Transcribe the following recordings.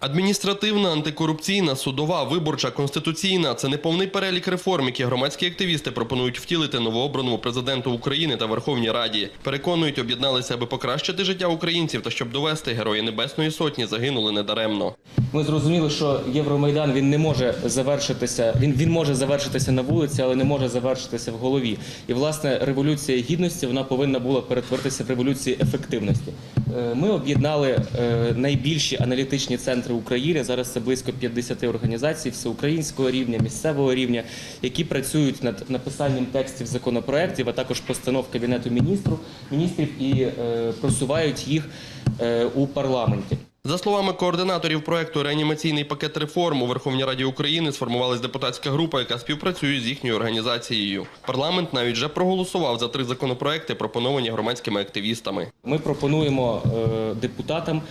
Адміністративна, антикорупційна, судова, виборча, конституційна це неповний перелік реформ, які громадські активісти пропонують втілити новообраному президенту України та Верховній Раді. Переконують, об'єдналися, аби покращити життя українців та щоб довести герої Небесної Сотні загинули недаремно. Ми зрозуміли, що Євромайдан він не може завершитися. Він, він може завершитися на вулиці, але не може завершитися в голові. І власне революція гідності вона повинна була перетворитися в революцію ефективності. Е, Ми об'єднали е, найбільші аналітичні центри України. Зараз це близько 50 організацій всеукраїнського рівня, місцевого рівня, які працюють над написанням текстів законопроєктів, а також постанов кабінету міністрів, міністрів і е, просувають їх у парламенті. За словами координаторів проекту Реанімаційний пакет реформ у Верховній Раді України сформувалась депутатська група, яка співпрацює з їхньою організацією. Парламент навіть вже проголосував за три законопроекти, пропоновані громадськими активістами. Ми пропонуємо е, депутатам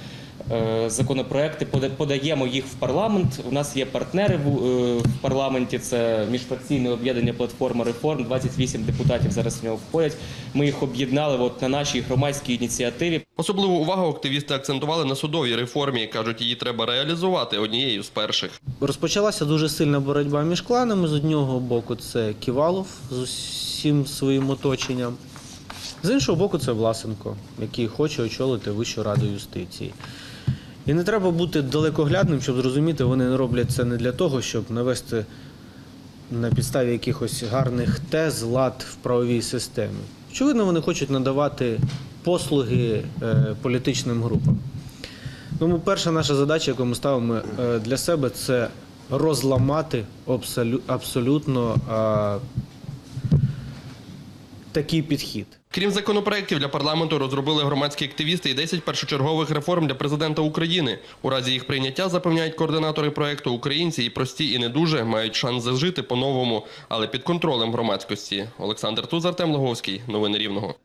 законопроекти, пода- подаємо їх в парламент. У нас є партнери в, е, в парламенті. Це міжфракційне об'єднання платформа реформ. 28 депутатів зараз в нього входять. Ми їх об'єднали от на нашій громадській ініціативі. Особливу увагу активісти акцентували на судовій реформі. кажуть, її треба реалізувати однією з перших. Розпочалася дуже сильна боротьба між кланами. З одного боку це Ківалов з усім своїм оточенням. З іншого боку, це Власенко, який хоче очолити Вищу раду юстиції. І не треба бути далекоглядним, щоб зрозуміти, вони роблять це не для того, щоб навести на підставі якихось гарних тез лад в правовій системі. Очевидно, вони хочуть надавати послуги е, політичним групам. Тому перша наша задача, яку ми ставимо е, для себе, це розламати абсолютно такий підхід. Крім законопроєктів для парламенту розробили громадські активісти і 10 першочергових реформ для президента України. У разі їх прийняття запевняють координатори проекту українці і прості, і не дуже мають шанс зажити по-новому, але під контролем громадськості. Олександр Тузар Темлоговський, Новини Рівного.